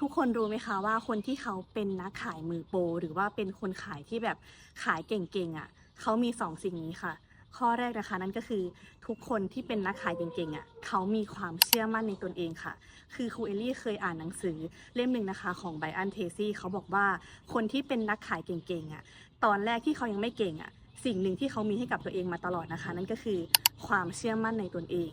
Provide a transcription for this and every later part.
ทุกคนรู้ไหมคะว่าคนที่เขาเป็นนักขายมือโปรหรือว่าเป็นคนขายที่แบบขายเก่งๆอะ่ะเขามีสองสิ่งนี้ค่ะ ข้อแรกนะคะนั่นก็คือทุกคนที่เป็นนักขายเก่งๆอะ่ะเขามีความเชื่อมั่นในตนเองค่ะ คือครูเอลลี่เคยอ่านหนังสือเล่มหนึ่งนะคะของไบอันเทซี่เขาบอกว่าคนที่เป็นนักขายเก่งๆอะตอนแรกที่เขายังไม่เก่งอะ สิ่งหนึ่งที่เขามีให้กับตัวเองมาตลอดนะคะ นั่นก็คือความเชื่อมั่นในตนเอง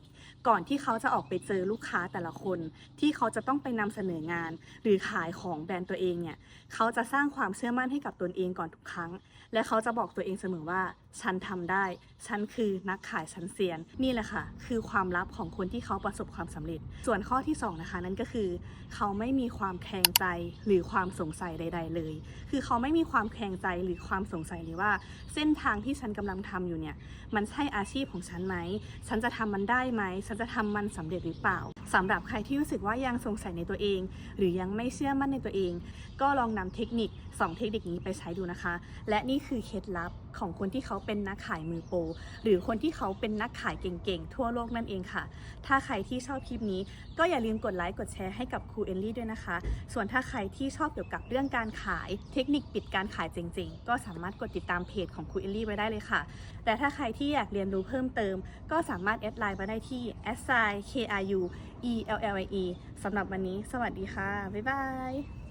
ก่อนที่เขาจะออกไปเจอลูกค้าแต่ละคน ที่เขาจะต้องไปนำเสนองาน หรือขายของแบรนด์ตัวเองเนี่ยเขาจะสร้างความเชื่อมั่นให้กับตนเองก่อนทุกครั้ง และเขาจะบอกตัวเองเสมอว่า ฉันทำได้ ฉันคือนักขายชั้นเซียน นี่แหละค่ะ คือความลับของคนที่เขาประสบความสำเร็จ ส่วนข้อที่สองนะคะ นั่นก็คือ เขาไม่มีความแคลงใจหรือความสงสัยใด ๆ เลย คือเขาไม่มีความแคลงใจหรือความสงสัยเลยว่า เส้นทางที่ฉันกำลังทำอยู่เนี่ย มันใช่อาชีพของฉันไหม ฉันจะทำมันได้ไหม ฉันจะทำมันสำเร็จหรือเปล่าสำหรับใครที่รู้สึกว่ายังสงสัยในตัวเอง หรือยังไม่เชื่อมั่นในตัวเอง ก็ลองนำเทคนิค 2 เทคนิคนี้ไปใช้ดูนะคะ และนี่คือเคล็ดลับของคนที่เขาเป็นนักขายมือโปรหรือคนที่เขาเป็นนักขายเก่งๆ ทั่วโลกนั่นเองค่ะ ถ้าใครที่ชอบคลิปนี้ ก็อย่าลืมกดไลค์กดแชร์ให้กับครูเอลลี่ด้วยนะคะ ส่วนถ้าใครที่ชอบเกี่ยวกับเรื่องการขายเทคนิคปิดการขายจริงๆ ก็สามารถกดติดตามเพจของครูเอลลี่ไว้ได้เลยค่ะ แต่ถ้าใครที่อยากเรียนรู้เพิ่มเติม ก็สามารถแอดไลน์มาได้ที่ s i k r u e l l i e สำหรับวันนี้ สวัสดีค่ะ บ๊ายบาย